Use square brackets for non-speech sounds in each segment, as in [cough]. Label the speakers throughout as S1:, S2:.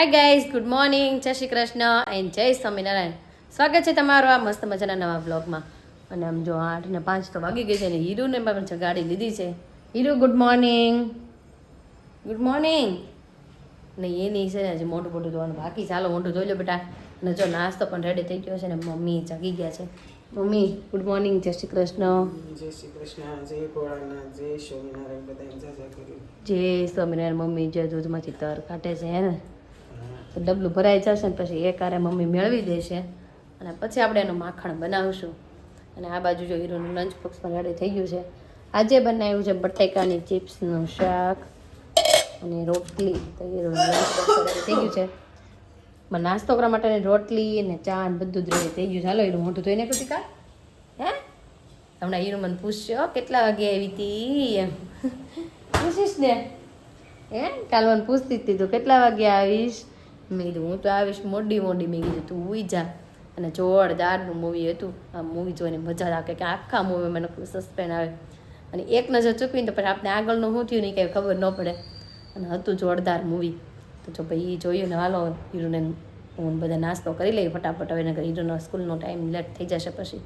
S1: Hi guys good morning જય Shri Krishna and જય સ્વામિનારાયણ. સ્વાગત છે તમારું આ મસ્ત મજાના નવા વ્લોગમાં અને આમ જો આઠ ને પાંચ તો વાગી ગઈ છે ને હીરુને પણ જગાડી લીધી છે. Hiru good morning good morning ને એની છે ને હજી મોટું મોટું ધોવાનું બાકી ચાલો મોટું ધોઈ લો બેટા. અને જો નાસ્તો પણ રેડી થઈ ગયો છે ને મમ્મી જાગી ગયા છે. મમ્મી ગુડ મોર્નિંગ જય શ્રી કૃષ્ણ.
S2: જય શ્રી કૃષ્ણ. જય ભોળાનાથ જય સ્વામિનારાયણ. બધા
S1: જય સ્વામિનારાયણ મમ્મી. જે દૂધમાંથી તર કાઢે છે હે ને? તો ડબલું ભરાઈ જશે ને પછી એક આરે મમ્મી મેળવી દેશે. અને પછી આપણે એનું માખણ બનાવશું. અને આ બાજુ જો હીરોનું લંચ બોક્સ પણ રેડી થઈ ગયું છે. આજે બનાવ્યું છે બટેકાની ચિપ્સનું શાક અને રોટલી. તો હીરોનું લંચ બોક્સ થઈ ગયું છે. માં નાસ્તો કરવા માટેની રોટલી અને ચા ને બધું જ રેડી થઈ ગયું ચાલો હીરું મોટું ધોઈને કૃતિકા હે? હમણાં હીરો મને પૂછ્યો કેટલા વાગે આવી હતી એમ. પૂછીશ ને. હે કાલ મને પૂછતી હતી તું કેટલા વાગે આવીશ? મેં કીધું, હું તો આવીશ મોડી મોડી, મેં કીધું, તું ઉઈ જા. અને જોરદારનું મૂવી હતું. આ મૂવી જોઈને મજા આવે કે આખા મૂવી મને સસ્પેન્ડ આવે. અને એક નજર ચૂકવીને તો પછી આપણે આગળનું શું થયું નહીં કંઈ ખબર ન પડે. અને હતું જોરદાર મૂવી તો જો ભાઈ એ જોયું ને હાલો, હીરોને હું બધા નાસ્તો કરી લઈએ ફટાફટ. હવે નગર હીરોનો સ્કૂલનો ટાઈમ લેટ થઈ જશે પછી.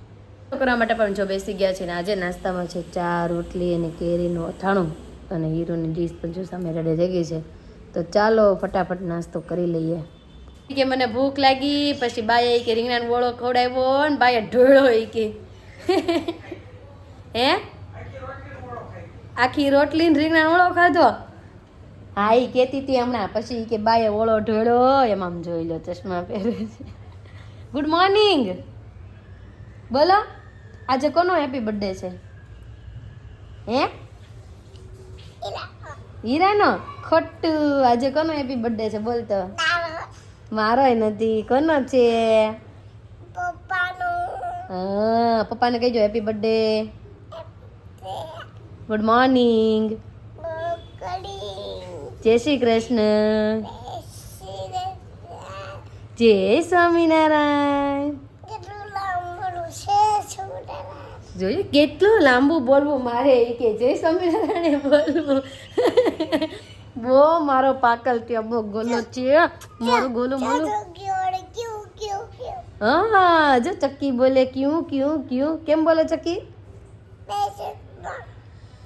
S1: કરવા માટે પણ જો બેસી ગયા છે ને આજે નાસ્તામાં છે ચા, રોટલી અને કેરીનું અથાણું. અને હીરોની ડીશ પણ જો સામે રડે જગી છે. તો ચાલો ફટાફટ નાસ્તો કરી લઈએ. કે મને ભૂખ લાગી પછી બાએ કે રીંગણાનો ઓળો ખવડાવ્યો ને બાએ ઢોળો એ કે. [laughs] હે? આખી રોટલી ને રીંગણાનો ઓળો ખાધો? હા એ કહેતી હતી હમણાં. પછી કે બાએ ઓળો ઢોળો એમ આમ જોઈ લો ચશ્મા પહેરે છે. ગુડ મોર્નિંગ બોલો આજે કોનો હેપી બર્થડે છે? હે? હીરાનો? ખોટું આજે કોનો હેપી બર્થડે છે બોલ તો. મારોય નથી કોનો છે? હા પપ્પાને કહેજો હેપી બર્થડે ગુડ મોર્નિંગ જય શ્રી કૃષ્ણ. જય સ્વામિનારાયણ. જોયું કેટલું લાંબુ બોલવું મારે એ કે જય સ્વામિનારાયણ બોલવું. બહુ મારો પાકલ ત્યાં બહુ ગોલો છે મારું ગોલું મોલું હા જો ચક્કી બોલે ક્યું ક્યું ક્યું. કેમ બોલે ચક્કી?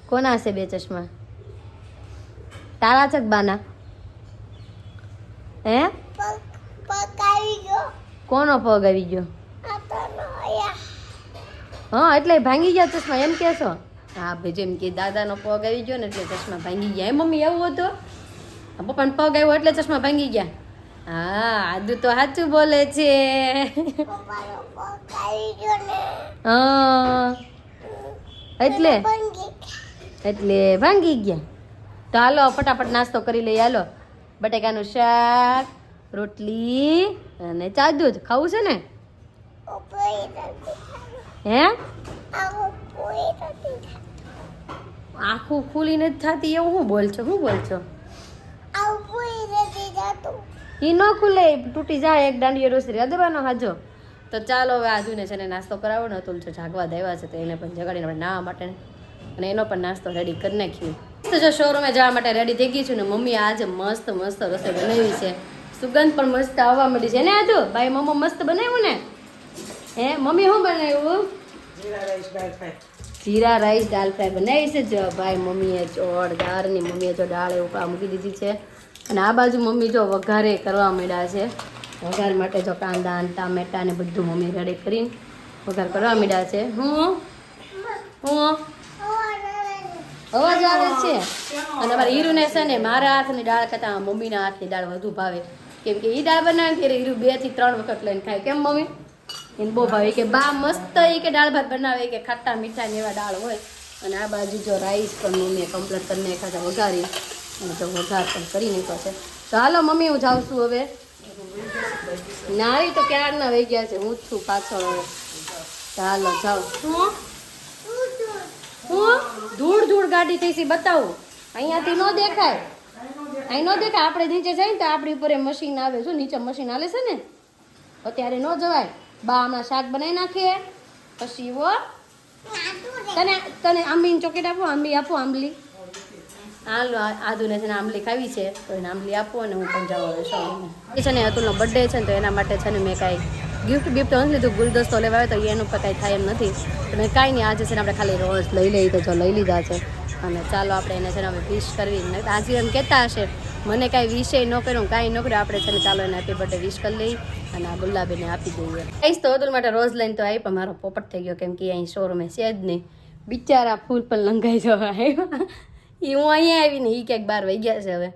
S1: કોના હશે બે ચશ્મા? તારા છે બાના? હે? કોનો પગ આવી ગયો? હા એટલે ભાંગી ગયા ચશ્મા એમ કહેશો હા ભાઈ જેમ કે દાદાનો પગ આવી ગયો ને એટલે ચશ્મા ભાંગી ગયા. એ મમ્મી એવું હતું? પપ્પાનો પગ આવ્યો એટલે ચશ્મા ભાંગી ગયા. હા આદુ તો સાચું બોલે છે. હા એટલે? એટલે ભાંગી ગયા. તો હાલો ફટાફટ નાસ્તો કરી લઈએ. હાલો બટેકાનું શાક રોટલી અને ચા દૂધ ખાવું છે ને? હે? આખું ખુલી નથી થતી એવું શું બોલ છો? શું બોલ છો? એ ન ખુલે તૂટી જાય એક દાંડીએ રોસરી અદવાનો હાજો. તો ચાલો હવે આજુને છે ને નાસ્તો કરાવો ને અતુલ છે જાગવા દેવા છે તો એને પણ જગાડીને આપણે નાવા માટે અને એનો પણ નાસ્તો રેડી કરી નાખ્યું. તો જો શોરૂમે જવા માટે રેડી થઈ ગઈ છું ને મમ્મી આજે મસ્ત મસ્ત રસોઈ બનાવી છે. સુગંધ પણ મસ્ત આવવા માંડી છે. ને આજુ ભાઈ મમ્મો મસ્ત બનાવ્યું ને? હે મમ્મી શું બનાવ્યું?
S2: Jeera rice
S1: dal fry. બનાવી છે જો ભાઈ મમ્મીએ જોરદારની મમ્મીએ જો દાળ એવું કામ મૂકી દીધી છે. અને આ બાજુ મમ્મી જો વઘારે કરવા માંડ્યા છે. વઘાર માટે જો કાંદા ને ટામેટા ને બધું મમ્મી રેડી કરીને વઘાર કરવા માંડ્યા છે. હું? હું? અવાજ આવે છે. અને અમારા હીરુને છે ને મારા હાથની દાળ કરતાં મમ્મીના હાથની દાળ વધુ ભાવે. કેમ કે એ દાળ બનાવે ત્યારે હીરુ બેથી ત્રણ વખત લઈને ખાય. કેમ મમ્મી? એને બહુ ભાવે કે બા મસ્ત એ કે દાળ ભાત બનાવે કે ખાટા મીઠા ને એવા દાળ હોય. અને આ બાજુ જો રાઈસ પણ મમ્મીએ કમ્પ્લીટ કરી નાખ્યા છે વઘારી. અને તો વઘાર પણ કરી નાખ્યો છે. તો હાલો મમ્મી હું જાઉં છું હવે. નારી તો ક્યારના વહી ગયા છે હું જ છું પાછળ હવે. ચાલો જાઉં શું હું? ધૂળ ધૂળ ગાડી થઈ છે બતાવું. અહીંયાથી ન દેખાય. અહીં ન દેખાય. આપણે નીચે જાય ને તો આપણી ઉપર એ મશીન આવે. શું નીચે મશીન હાલે છે ને અત્યારે ન જવાય. બા હમણાં શાક બનાવી નાખીએ. પછી વો તને તને આંબલીની ચોકેટ આપો, આંબી આપો, આંબલી. હાલો આદુને છે ને આંબલી ખાવી છે. તો એને આંબલી આપો અને હું પણ જાઉં એ છે ને અતુલનો બર્થડે છે ને તો એના માટે છે ને મેં કાંઈ ગિફ્ટ ગિફ્ટ નથી લીધું, ગુલદસ્તો લેવા આવ્યો તો એનું પણ કાંઈ થાય એમ નથી. મેં કાંઈ નહીં, આજે છે ને આપણે ખાલી રોજ લઈ લઈએ તો જો લઈ લીધા છે. અને ચાલો આપણે એને છે ને હવે ફિશ કરવી. આજે એમ કહેતા હશે મને કાંઈ વિષય ન કર્યો કાંઈ ન કર્યું, આપણે છે ને ચાલો એને હેપી બર્થડે વિશ કરી લઈ અને આ ગુલાબીને આપી દઈએ. કહીશ તો અતુલ માટે રોજ લઈને તો આવી પણ મારો પોપટ થઈ ગયો કેમ કે અહીં શોરૂમે છે જ નહીં. બિચારા ફૂલ પણ લંઘાઈ જવા એ હું અહીંયા આવીને એ ક્યાંક બહાર વહી ગયા છે હવે.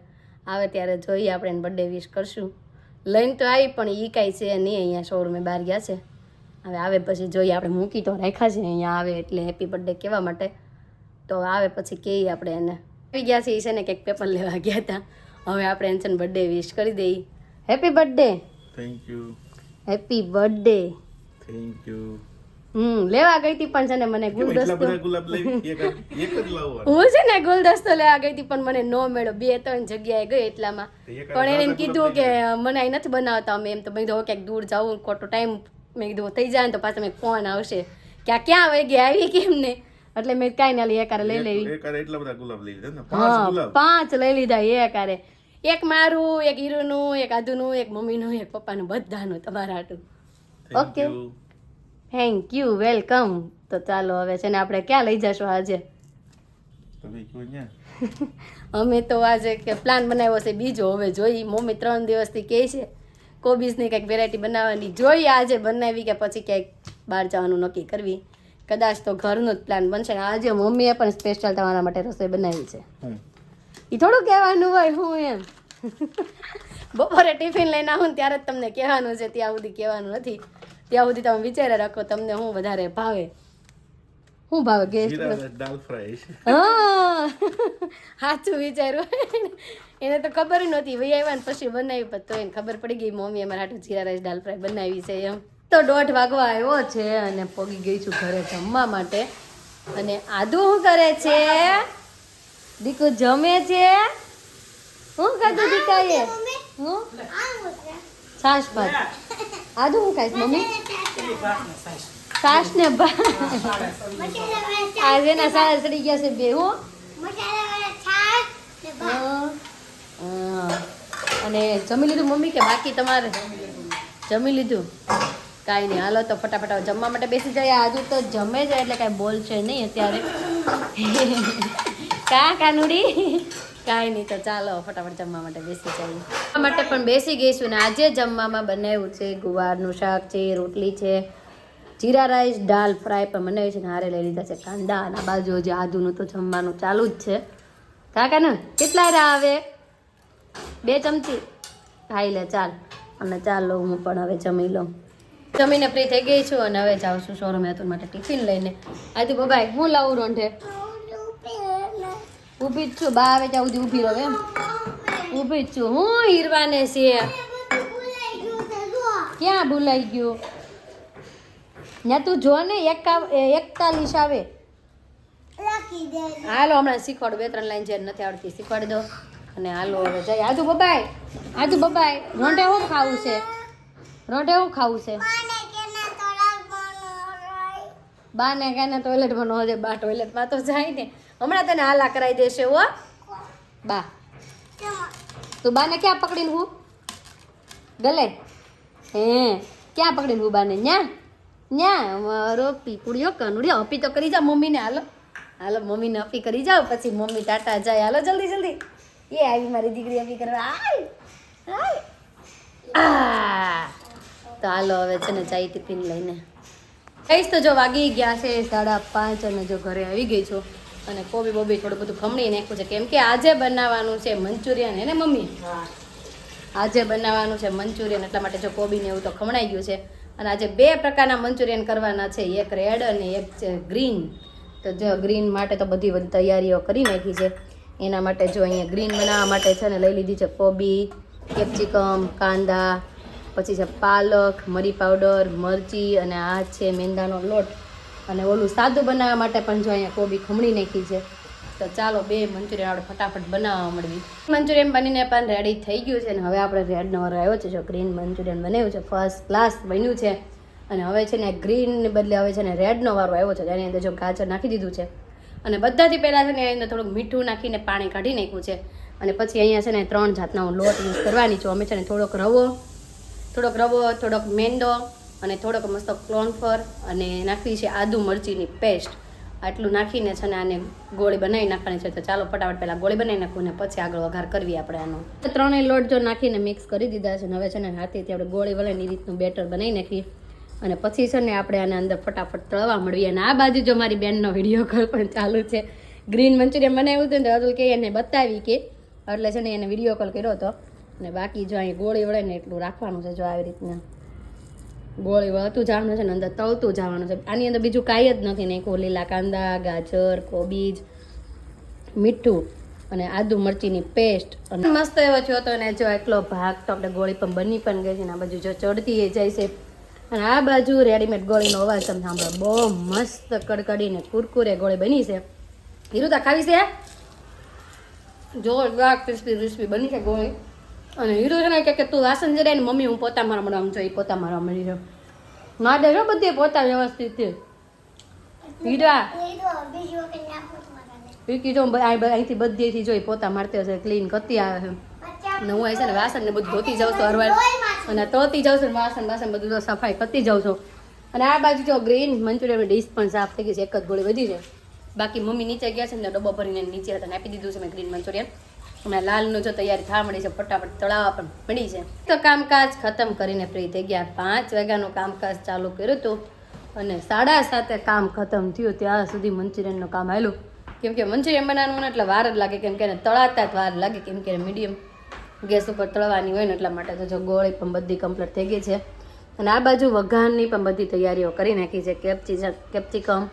S1: આવે ત્યારે જોઈએ આપણે એને બર્થડે વિશ કરશું. લઈને તો આવી, પણ એ કાંઈ છે નહીં, અહીંયા શોરૂમે બહાર ગયા છે. હવે આવે પછી જોઈએ, આપણે મૂકી તો રાખ્યા છે, અહીંયા આવે એટલે હેપી બર્થડે કહેવા માટે. તો આવે પછી કહીએ આપણે એને. આવી ગયા છે એ છે ને કંઈક પેપર લેવા ગયા હતા. હવે આપણે એન્સન બર્થડે વિશ કરી દઈએ happy birthday
S3: thank you
S1: happy birthday
S3: thank you
S1: હમ લેવા ગઈ હતી પણ છે ને મને ગુલદસ્તો. હું છે ને ગુલદસ્તો લેવા ગઈ હતી પણ મને નો મળ્યો બે ત્રણ જગ્યાએ ગઈ એટલામાં. પણ એને કીધું કે મને અહીં નથી બનાવતા અમે એમ તો મેં કીધું ક્યાંક દૂર જવું ખોટો ટાઈમ મેં કીધું થઈ જાય ને તો પાછા મેં ફોન આવશે. કે આ ક્યાં વહી ગયા આવી કેમ ને એટલે મેં કાંઈ ના લઈ એકારે લઈ લેવી.
S3: એટલા બધા ગુલાબ લઈ લીધા પાંચ
S1: પાંચ લઈ લીધા એકારે. એક મારું એક હીરુનું એક આદુનું એક મમ્મીનું એક પપ્પાનું બધાનું તમારા હાટું ઓકે. થેન્ક યુ વેલકમ તો ચાલો હવે છે ને આપણે ક્યાં લઈ જશું આજે?
S3: તમે કયો ન્યા
S1: અમે તો આજે કે પ્લાન બનાવ્યો છે બીજો. હવે જોઈ મમ્મી ત્રણ દિવસથી કહે છે કોબીઝની કંઈક વેરાયટી બનાવવાની. જોઈએ આજે બનાવી કે પછી ક્યાંક બહાર જવાનું નક્કી કરવી. કદાચ તો ઘરનું જ પ્લાન બનશે. આજે મમ્મીએ પણ સ્પેશિયલ તમારા માટે રસોઈ બનાવી છે.
S3: હમ.
S1: એ થોડું કહેવાનું હોય હું એમ. બપોરે ટિફિન લઈને આવું ત્યારે જ તમને કહેવાનું છે ત્યાં સુધી કહેવાનું નથી. ત્યાં સુધી તમે વિચારે રાખો તમને હું વધારે ભાવે. શું ભાવે ગેસ્ટ
S3: દાલ ફ્રાય
S1: હા. સાચું વિચાર્યું એને તો ખબર નહોતી ભાઈ આવ્યા ને પછી બનાવી પણ તો એને ખબર પડી ગઈ મમ્મી અમારા હાટું જીરા રાઈસ દાલ ફ્રાય બનાવી છે એમ. તો દોઢ વાગવા આવ્યો છે અને પોગી ગઈ છું ઘરે જમવા માટે. અને આદુ શું કરે છે? દીકુ જમે છે? શું ખાધું દીકાએ? હું? છાશ ભાત. આદુ હું ખાઈશ મમ્મી? છાશ. ને ભાત. આજે ના સાડા ચડી ગયા છે બે હો. હા. હા. અને જમી લીધું મમ્મી કે બાકી તમારે? જમી લીધું? કાંઈ નહીં. હાલો તો ફટાફટ જમવા માટે બેસી જાય. આજુ તો જમે છે એટલે કાંઈ બોલશે નહીં અત્યારે. કા કાનુડી? કાંઈ નહીં તો ચાલો ફટાફટ જમવા માટે બેસી જઈએ. જમવા માટે પણ બેસી ગઈશું ને આજે જમવામાં બનાવ્યું છે ગુવારનું શાક છે, રોટલી છે, જીરા રાઈસ, દાલ ફ્રાય પણ બનાવી છે ને હારે લઈ લીધા છે કાંદા અને બાજુ જે આદુનું તો જમવાનું ચાલુ જ છે. કાકાને કેટલા રા આવે? બે ચમચી? ખાઈ લે, ચાલ. અને ચાલો હું પણ હવે જમી લઉં. જમીને ફ્રી થઈ ગઈ છું અને હવે જાઉં છું શોરૂમ હતું માટે ટિફિન લઈને. આદુ બબાઈ, હું લાવું રોંઢે? ઊભી જ છું, બા આવે ત્યાં સુધી ઊભી રહો એમ. ઊભી જ છું. હું હીરવાને છે? ક્યાં ભૂલાઈ ગયું? ને તું જો ને, એકા એકતાલીસ આવે. હાલો, હમણાં શીખવાડું. બે, ત્રણ લાઈન જે નથી આવડતી, શીખવાડી દો. અને હાલો, હવે જઈએ. આજુ બબાય આજુ બબાય રોંઢે શું ખાવું છે? રોંઢે શું ખાવું છે? બા ને કાને ટોયલેટમાં ન જાય બા ટોયલેટમાં તો જાય ને. હમણાં તને હાલા કરાવી દેશે હો. બા. તું બાને ક્યાં પકડીને હું? ગલે? હે. ક્યાં પકડીને હું બાને? ન્યા? ન્યા? મારો પીપુડીઓ કનુડિયો. અપી તો કરી જા મમ્મીને. હાલો. હાલો, મમ્મીને અપી કરી જાઓ. પછી મમ્મી ટાટા જાય. હાલો, જલ્દી જલ્દી. એ આવી મારી દીકરી અપી કરવા. આય! આય! તો હાલો, હવે છે ને ચાઈ ટિફિન લઈને. કહીશ તો જો વાગી ગયા છે સાડા પાંચ અને જો ઘરે આવી ગઈ છું. અને કોબી બોબી થોડું બધું ખમણી નાખ્યું છે. કેમ કે આજે બનાવવાનું છે મંચુરિયન હે ને મમ્મી આજે બનાવવાનું છે મંચુરિયન એટલા માટે જો કોબીને એવું તો ખમણાઈ ગયું છે. અને આજે બે પ્રકારના મંચુરિયન કરવાના છે. એક રેડ અને એક છે ગ્રીન. તો જો ગ્રીન માટે તો બધી બધી તૈયારીઓ કરી નાખી છે. એના માટે જો અહીંયા ગ્રીન બનાવવા માટે છે ને લઈ લીધી છે કોબી કેપ્સિકમ કાંદા પછી છે પાલક મરી પાવડર મરચી અને આ છે મેંદાનો લોટ. અને ઓલું સાદું બનાવવા માટે પણ જો અહીંયા કોબી ખમણી નાખી છે, તો ચાલો બે મંચુરિયન આપણે ફટાફટ બનાવવા મળવી મંચુરિયન બનીને પણ રેડી થઈ ગયું છે અને હવે આપણે રેડનો વારો આવ્યો છે, જો ગ્રીન મંચુરિયન બનાવ્યું છે ફર્સ્ટ ક્લાસ બન્યું છે. અને હવે છે ને ગ્રીન બદલે હવે છે ને રેડનો વારો આવ્યો છે, જેની અંદર જો ગાજર નાખી દીધું છે. અને બધાથી પહેલાં છે ને એની અંદર થોડુંક મીઠું નાખીને પાણી કાઢી નાખ્યું છે. અને પછી અહીંયા છે ને ત્રણ જાતના હું લોટ યુઝ કરવાની છું. અમે છે ને થોડોક રવો થોડોક રવો, થોડોક મેંદો અને થોડોક મસ્ત ક્લોનફર અને નાખવી છે આદુ મરચીની પેસ્ટ આટલું નાખીને છે ને આને ગોળી બનાવી નાખવાની છે. તો ચાલો ફટાફટ પહેલાં ગોળી બનાવી નાખું ને પછી આગળ વઘાર કરવી આપણે આનો. ત્રણેય લોટ જો નાખીને મિક્સ કરી દીધા છે હવે છે ને હાથેથી આપણે ગોળી વળે એ રીતનું બેટર બનાવી નાખી અને પછી છે ને આપણે આને અંદર ફટાફટ તળવા મળીએ અને આ બાજુ જો મારી બેનનો વીડિયો કોલ પણ ચાલુ છે. ગ્રીન મંચુરિયન બનાવ્યું હતું ને તો અતુલ કે એને બતાવી કે. એટલે છે ને એને વીડિયો કોલ કર્યો હતો. અને બાકી જો અહીં ગોળી વળે ને એટલું રાખવાનું છે જો આવી રીતના. ગોળી વળતું જવાનું છે ને અંદર તળતું જવાનું છે. આની અંદર બીજું કાંઈ જ નથી નાખ્યું લીલા કાંદા, ગાજર, કોબીજ, મીઠું અને આદુ મરચીની પેસ્ટ અને મસ્ત એવો થયો હતો ને જો એટલો ભાગ તો આપણે ગોળી પણ બની પણ ગઈ છે ને આ બાજુ જો ચડતી એ જાય છે. અને આ બાજુ રેડીમેડ ગોળીનો અવાજ તમે સાંભળો. બહુ મસ્ત કડકડીને કુરકુરે ગોળી બની છે. હીરુતા ખાવી છે? જોરદાર ક્રિસ્પી ક્રિસ્પી બની છે ગોળી. અને હીરો છે કહે કે તું વાસણ જરાય ને મમ્મી, હું પોતા મારા મળવા આમ એ પોતા મારવા મળી રહ્યો. ના જો બધી પોતા વ્યવસ્થિત છે. હીરા વિકી જો અહીંથી બધીથી જોઈ, પોતા મારતી હશે ક્લીન કરતી આવે છે. ને હું છે ને વાસણ ને બધું ધોતી જાઉં છું હરવાર. અને તોતી જાઉં છું વાસણ વાસણ બધું સફાઈ કરતી જાઉં છું. અને આ બાજુ જો ગ્રીન મંચુરિયન ડીશ પણ સાફ થઈ ગઈ છે, એક જ ગોળી વધી છે. બાકી મમ્મી નીચે ગયા છે ને ડબ્બો ભરીને નીચે હતા આપી દીધું છે મેં ગ્રીન મંચુરિયન અને લાલનું જો તૈયારી થવા મળી છે, ફટાફટ તળાવવા પણ મળી છે તો કામકાજ ખતમ કરીને ફ્રી થઈ ગયા. પાંચ વાગ્યાનું કામકાજ ચાલુ કર્યું હતું અને સાડા સાતે કામ ખતમ થયું. ત્યાં સુધી મંચુરિયનનું કામ આવેલું કેમ કે મંચુરિયન બનાવવાનું એટલે વાર જ લાગે. કેમ કે એને તળાતા જ વાર લાગે. કેમ કે મીડિયમ ગેસ ઉપર તળવાની હોય ને એટલા માટે તો જો ગોળી પણ બધી કમ્પ્લીટ થઈ ગઈ છે. અને આ બાજુ વઘારની પણ બધી તૈયારીઓ કરી નાખી છે. કેપ્ચી કેપ્સિકમ,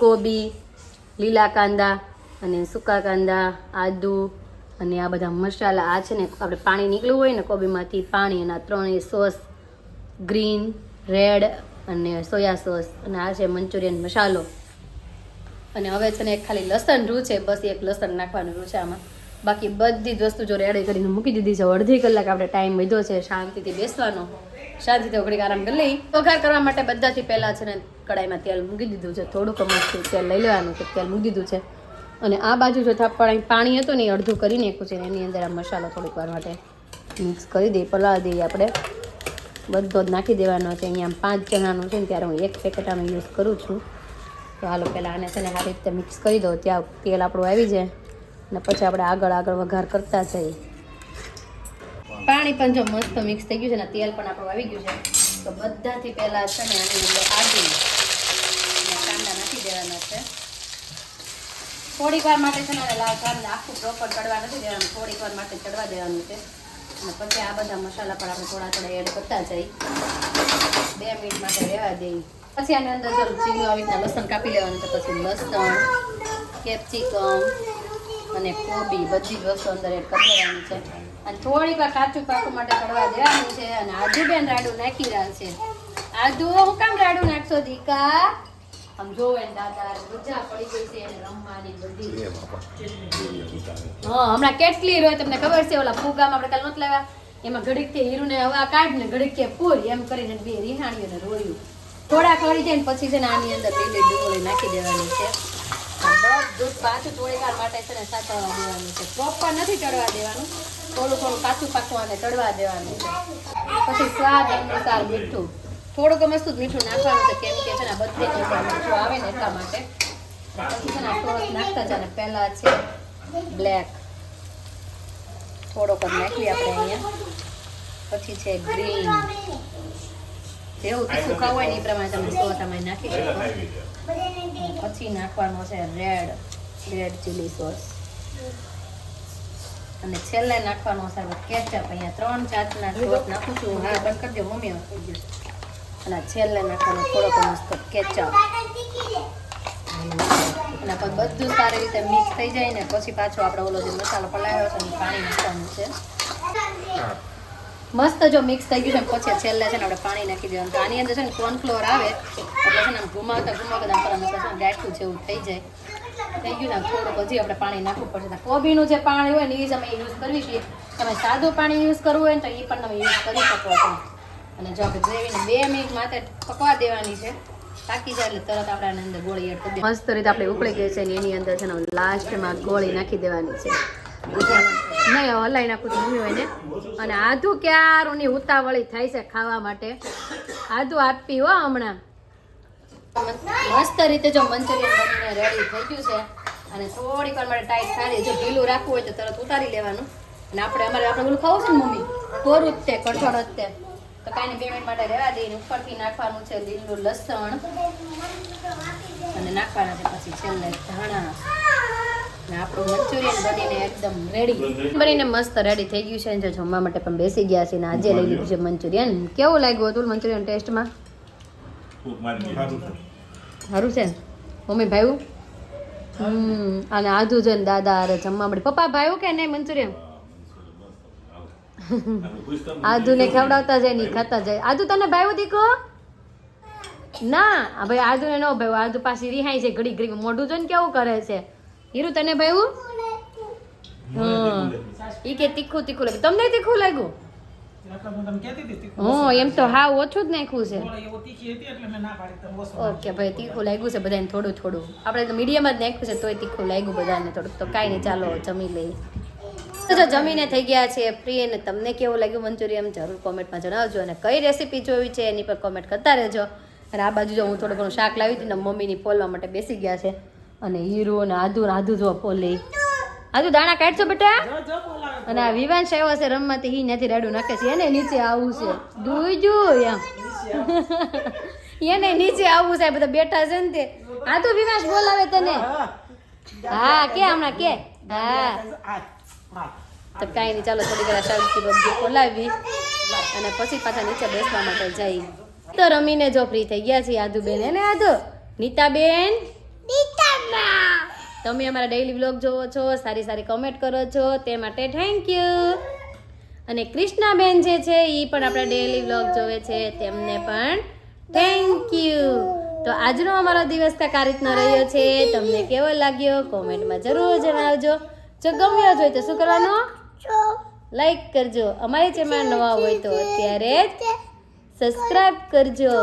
S1: કોબી, લીલા કાંદા અને સૂકા કાંદા, આદુ અને આ બધા મસાલા આ છે ને, આપણે પાણી નીકળ્યું હોય ને, કોબીમાંથી પાણી અને આ ત્રણેય સોસ, ગ્રીન, રેડ અને સોયા સોસ. અને આ છે મંચુરિયન મસાલો. અને હવે છે ને ખાલી લસણ રૂ છે, બસ એક લસણ નાખવાનું રૂ છે આમાં. બાકી બધી જ વસ્તુ જો રેડી કરીને મૂકી દીધી છે. અડધી કલાક આપણે ટાઈમ વધ્યો છે શાંતિથી બેસવાનો. શાંતિથી ઘડીક આરામ કરી લઈ. વઘાર કરવા માટે બધાથી પહેલાં છે ને કડાઈમાં તેલ મૂકી દીધું છે. થોડુંક મસ્ત તેલ લઈ લેવાનું છે, તેલ મૂકી દીધું છે. અને આ બાજુ જો થાપણ પાણી હતું ને એ અડધું કરી નાખ્યું છે એની અંદર આ મસાલો થોડીક વાર માટે મિક્સ કરી દઈએ, પલાળી દઈએ આપણે. બધો જ નાખી દેવાનો છે. અહીંયા આમ પાંચ જણાનું છે ને ત્યારે હું એક પેકેટ આનો યુઝ કરું છું. તો હાલો પહેલાં આને છે ને સારી રીતે મિક્સ કરી દો ત્યાં તેલ આપણું આવી જાય અને પછી આપણે આગળ આગળ વઘાર કરતા જઈએ. પાણી પણ જો મસ્ત મિક્સ થઈ ગયું છે ને તેલ પણ આપણું આવી ગયું છે. તો બધાથી પહેલાં છે ને આની અંદર આદુ કાંદા નાખી દેવાના છે. થોડીક વાર માટે છે ને લાલ આખું પ્રોપર ચડવા નથી દેવાનું, થોડીક વાર માટે ચડવા દેવાનું છે. અને પછી આ બધા મસાલા પણ આપણે થોડા થોડા એડ કરતા જઈ. બે મિનિટ માટે રહેવા દઈએ પછી આની અંદર જો ચીની આવી રીતના લસણ કાપી લેવાનું છે, પછી લસણ, કેપ્સિકમ અને કોબી, બધી જ વસ્તુ અંદર એડ કરી દેવાની છે. અને થોડીક વાર કાચું પાકું માટે ચડવા દેવાનું છે. અને આદુ બેન રાડું નાખી રહ્યા છે. આદુ હું કામ રાડું નાખશો, દીકા? આમ જોવે ને દાદા મજા પડી ગઈ છે એને રમવાની બધી. હા હમણાં કેટલી રોય તમને ખબર છે? ઓલા ફુગામાં આપણે કાલ નહોતા લાવ્યા. એમાં ઘડીકથી હીરુને હવા કાઢ ને ઘડીક કે પૂર એમ કરીને બે રિહાણીઓને રોયું. થોડા ખરી જાય ને પછી છે ને આની અંદર લીલી ડુંગળી નાખી દેવાની છે. જ પાછું થોડી વાર માટે છે ને સાચવવા દેવાનું છે. પ્રોપર નથી ચડવા દેવાનું. થોડું થોડું કાચું પાછું આને ચડવા દેવાનું છે. પછી સ્વાદ અનુસાર મીઠું. થોડુંક મસ્ત મીઠું નાખવાનું છે, કેમ કે છે ને બધે મીઠું આવે ને એટલા માટે. પછી છે ને આ નાખતા છે ને પહેલા છે બ્લેક થોડોક નાખી આપણે અહીંયા. પછી છે ગ્રીન જેવું તીખું ખાવું હોય ને એ પ્રમાણે તમે સો તમે નાખી શકો પછી નાખવાનો છે રેડ રેડ ચીલી સોસ અને છેલ્લે નાખવાનો છે કેચઅપ અહીંયા ત્રણ જાતના સોસ નાખું છું. હા, બંધ કરજો મમ્મી. અને છેલ્લે નાખવાનો થોડોક મસ્ત કેચઅપ અને પણ બધું સારી રીતે મિક્સ થઈ જાય ને પછી પાછો આપણે ઓલો જે મસાલો પલાવ્યો છે એ પાણી નાખવાનું છે. મસ્ત જો મિક્સ થઈ ગયું છે પછી છેલ્લે છે ને આપણે પાણી નાખી દેવાનું. તો આની અંદર છે ને કોર્નફ્લોર આવે, એટલે છે ને ઘુમાવતા ઘુમાવતા આમ પરમ છે ને જેવું થઈ જાય. થઈ ગયું ને થોડુંક હજી આપણે પાણી નાખવું પડશે. કોબીનું જે પાણી હોય ને એ જ અમે યુઝ કરવી છીએ. તમે સાદું પાણી યુઝ કરવું હોય ને તો એ પણ તમે યુઝ કરી શકો છો. અને જો આપણે ગ્રેવીને બે મિનિટ માટે પકવા દેવાની છે પાકી જાય એટલે તરત આપણે અંદર ગોળી એડ કરી મસ્ત રીતે આપણે ઉકળી ગઈ છે ને એની અંદર છે ને લાસ્ટમાં ગોળી નાખી દેવાની છે. નહીં હલાઈ નાખું છું મમ્મી હોય ને અને આધુ ક્યારની ઉતાવળી થાય છે ખાવા માટે? આધુ આપી હો હમણાં. મસ્ત રીતે જો મંચુરિયન બનીને રેડી થઈ ગયું છે. અને થોડીક વાર માટે ટાઈટ ખાલી જો ઢીલું રાખવું હોય તો તરત ઉતારી લેવાનું. અને આપણે અમારે આપણે ઓલું ખાવું છે ને મમ્મી? કોરું જ તે કઠોળ જ તે. તો કાંઈ બે મિનિટ માટે રહેવા દઈને ઉપરથી નાખવાનું છે લીલું લસણ. અને નાખવાના છે પછી છેલ્લે ધાણા. ને આપણું મંચુરિયન બનીને એકદમ રેડી બનીને મસ્ત રેડી થઈ ગયું છે. ને જો જમવા માટે પણ બેસી ગયા છે ને આજે લઈ લીધું છે મંચુરિયન. કેવું લાગ્યું હતું મંચુરિયન ટેસ્ટમાં
S3: સારું છે.
S1: મમ્મી ભાઈ હમ. અને આધુ છે ને દાદા અરે જમવા માટે. પપ્પા ભાઈ કે નહીં મંચુરિયન? આધુને ખવડાવતા જાય નહીં ખાતા જાય. આદુ તને ભાવ્યું દીકો ના ભાઈ આદુ ને ન ભાઈ આદુ પાછી રિહાય છે ઘડી ઘડી મોઢું જોઈને કેવું કરે છે? હીરું તને ભાઈવું ઈ કે તીખું તીખું લાગ્યું. તમને તીખું લાગ્યું?
S2: હું
S1: એમ તો હા ઓછું જ નાખ્યું છે. ઓકે ભાઈ તીખું લાગ્યું છે બધાને થોડું થોડું. આપણે તો મીડિયમ જ નાખ્યું છે તોય તીખું લાગ્યું બધાને થોડુંક. તો કાંઈ નહીં ચાલો જમી લઈએ. તો જો જમીને થઈ ગયા છે ફ્રી અને તમને કેવું લાગ્યું મંચુરિયન જરૂર કોમેન્ટમાં જણાવજો. અને કઈ રેસીપી જોવી છે એની પર કોમેન્ટ કરતા રહેજો. અને આ બાજુ જો હું થોડું ઘણું શાક લાવી હતી ને મમ્મીની ફોલવા માટે બેસી ગયા છે. અને હીરો અને આધુ ને આદુ જો ફોલે. આધુ દાણા કાઢશો બેટા. અને આ વિવાન આવ્યો છે રમવાથી હી નથી રાડું નાખે છે. એને નીચે આવવું છે. દુજુ એમ. [laughs] એને નીચે આવવું છે. બધા બેઠા છે ને તે. આ તો વિવાંશ બોલાવે તને. હા કે હમણાં કે. હા. તો કાંઈ નહીં ચાલો થોડી વાર શાંતિ બબજી ખોલાવી અને પછી પાછા નીચે બેસવા માટે જઈ. તો રમીને જો ફ્રી થઈ ગયા છીએ આધુબેન એને આધુ નીતાબેન? તમે અમારા ડેઈલી વ્લોગ જોવો છો સારી સારી કમેન્ટ કરો છો તે માટે થેન્ક યુ અને કૃષ્ણાબેન જે છે એ પણ આપણા ડેઈલી વ્લોગ જોવે છે તેમને પણ થેન્ક યુ તો આજનો અમારો દિવસ કાંઈક આ રીતનો રહ્યો છે. તમને કેવો લાગ્યો? કોમેન્ટમાં જરૂર જણાવજો. જો ગમ્યો જ હોય તો શું કરવાનું? લાઈક કરજો. અમારી ચેનલ નવા હોય તો અત્યારે જ સબસ્ક્રાઇબ કરજો.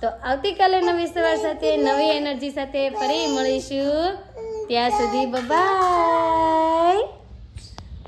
S1: તો આવતીકાલે નવી સવાર સાથે નવી એનર્જી સાથે ફરી મળીશું. ત્યાં સુધી બાય